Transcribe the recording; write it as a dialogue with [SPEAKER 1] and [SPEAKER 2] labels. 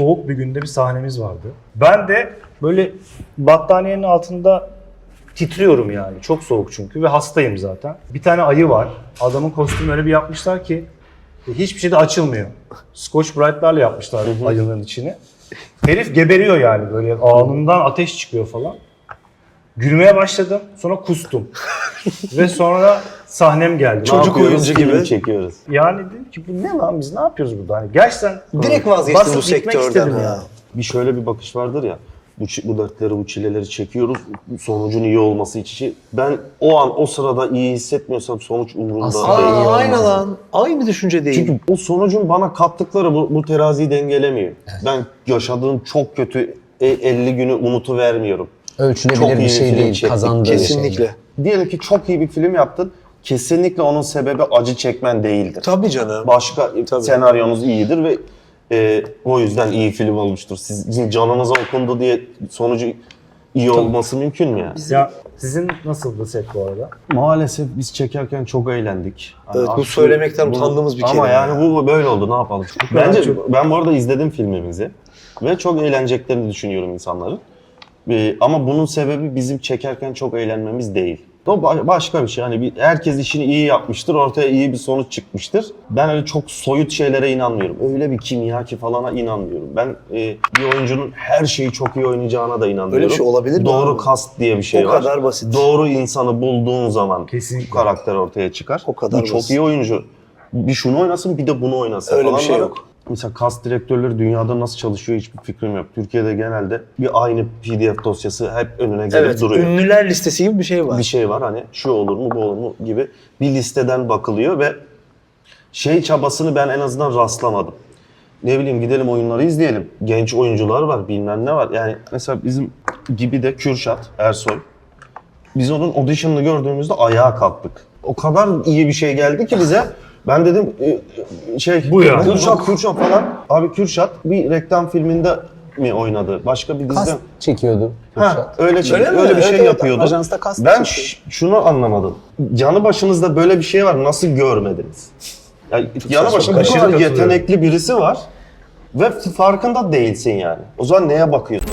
[SPEAKER 1] soğuk bir günde bir sahnemiz vardı. Ben de böyle battaniyenin altında titriyorum yani. Çok soğuk çünkü ve hastayım zaten. Bir tane ayı var. Adamın kostümü öyle bir yapmışlar ki hiçbir şey de açılmıyor. Scotch Brite'larla yapmışlar ayının içini. Herif geberiyor yani böyle alnından ateş çıkıyor falan. Gülmeye başladım. Sonra kustum. ve sonra sahnem geldi.
[SPEAKER 2] Çocuk
[SPEAKER 3] yapıyoruz?
[SPEAKER 2] oyuncu
[SPEAKER 3] Film
[SPEAKER 2] gibi.
[SPEAKER 3] çekiyoruz.
[SPEAKER 1] Yani dedim ki bu ne lan biz ne yapıyoruz burada? Hani gerçekten
[SPEAKER 2] Direkt vazgeçtim
[SPEAKER 1] basıp
[SPEAKER 2] bu
[SPEAKER 1] gitmek
[SPEAKER 2] sektörden
[SPEAKER 1] istedim
[SPEAKER 2] ya.
[SPEAKER 3] Bir şöyle bir bakış vardır ya. Bu, çi- bu dertleri, bu çileleri çekiyoruz. Sonucun iyi olması için. Ben o an o sırada iyi hissetmiyorsam sonuç umurumda
[SPEAKER 4] Aslında
[SPEAKER 3] değil.
[SPEAKER 2] Aa,
[SPEAKER 4] olmaz.
[SPEAKER 2] lan. Aynı düşünce değil.
[SPEAKER 3] Çünkü o sonucun bana kattıkları bu, bu teraziyi dengelemiyor. Ben yaşadığım çok kötü e- 50 günü unutu vermiyorum. Çok
[SPEAKER 4] Ölçülebilir
[SPEAKER 3] iyi
[SPEAKER 4] bir
[SPEAKER 3] bir
[SPEAKER 4] şey
[SPEAKER 3] film
[SPEAKER 4] değil.
[SPEAKER 3] çektik,
[SPEAKER 4] Kazandığı bir şey.
[SPEAKER 2] Kesinlikle.
[SPEAKER 3] Diyelim ki çok iyi bir film yaptın. Kesinlikle onun sebebi acı çekmen değildir.
[SPEAKER 2] Tabii canım.
[SPEAKER 3] Başka
[SPEAKER 2] Tabii.
[SPEAKER 3] senaryonuz iyidir ve e, o yüzden iyi film olmuştur. Sizin canınıza okundu diye sonucu iyi olması mümkün mü yani?
[SPEAKER 1] Ya sizin nasıldı set bu arada?
[SPEAKER 3] Maalesef biz çekerken çok eğlendik. Hani
[SPEAKER 2] Evet, bu söylemekten utandığımız bir
[SPEAKER 3] Ama
[SPEAKER 2] kelime
[SPEAKER 3] yani
[SPEAKER 2] ya.
[SPEAKER 3] bu böyle oldu ne yapalım. Bence
[SPEAKER 1] çok-
[SPEAKER 3] ben bu arada izledim filmimizi ve çok eğleneceklerini düşünüyorum insanların. Ee, ama bunun sebebi bizim çekerken çok eğlenmemiz değil. O ba- başka bir şey. Hani bir, herkes işini iyi yapmıştır, ortaya iyi bir sonuç çıkmıştır. Ben öyle çok soyut şeylere inanmıyorum. Öyle bir kimyaki falana inanmıyorum. Ben e, bir oyuncunun her şeyi çok iyi oynayacağına da inanmıyorum.
[SPEAKER 2] Öyle bir şey olabilir mi
[SPEAKER 3] Doğru
[SPEAKER 2] abi?
[SPEAKER 3] kast diye bir şey
[SPEAKER 2] O
[SPEAKER 3] var.
[SPEAKER 2] kadar basit.
[SPEAKER 3] Doğru insanı bulduğun zaman
[SPEAKER 1] Kesinlikle.
[SPEAKER 3] karakter ortaya çıkar.
[SPEAKER 2] O kadar
[SPEAKER 3] Bu çok
[SPEAKER 2] basit.
[SPEAKER 3] iyi oyuncu. Bir şunu oynasın bir de bunu oynasın
[SPEAKER 2] Öyle bir
[SPEAKER 3] falan
[SPEAKER 2] şey
[SPEAKER 3] var.
[SPEAKER 2] yok.
[SPEAKER 3] Mesela cast direktörleri dünyada nasıl çalışıyor hiçbir fikrim yok. Türkiye'de genelde bir aynı PDF dosyası hep önüne gelip
[SPEAKER 2] Evet,
[SPEAKER 3] duruyor.
[SPEAKER 2] ünlüler listesi gibi bir şey var.
[SPEAKER 3] Bir şey var hani şu olur mu bu olur mu gibi bir listeden bakılıyor ve şey çabasını ben en azından rastlamadım. Ne bileyim gidelim oyunları izleyelim. Genç oyuncular var bilmem ne var. Yani mesela bizim gibi de Kürşat Ersoy. Biz onun audition'ını gördüğümüzde ayağa kalktık. O kadar iyi bir şey geldi ki bize. Ben dedim e, şey
[SPEAKER 1] Bu ya.
[SPEAKER 3] Kürşat Kürşat falan. Abi Kürşat bir reklam filminde mi oynadı? Başka bir dizide
[SPEAKER 4] Kast çekiyordu.
[SPEAKER 3] Ha,
[SPEAKER 4] Kürşat.
[SPEAKER 3] öyle şey,
[SPEAKER 2] Öyle
[SPEAKER 3] öyle, bir şey
[SPEAKER 2] Evet,
[SPEAKER 3] yapıyordu.
[SPEAKER 4] Ajansta kast
[SPEAKER 3] ben şunu anlamadım. Yanı başınızda böyle bir şey var. Nasıl görmediniz? Ya, yanı başında bu kadar yetenekli birisi var ve farkında değilsin yani. O zaman neye bakıyorsun?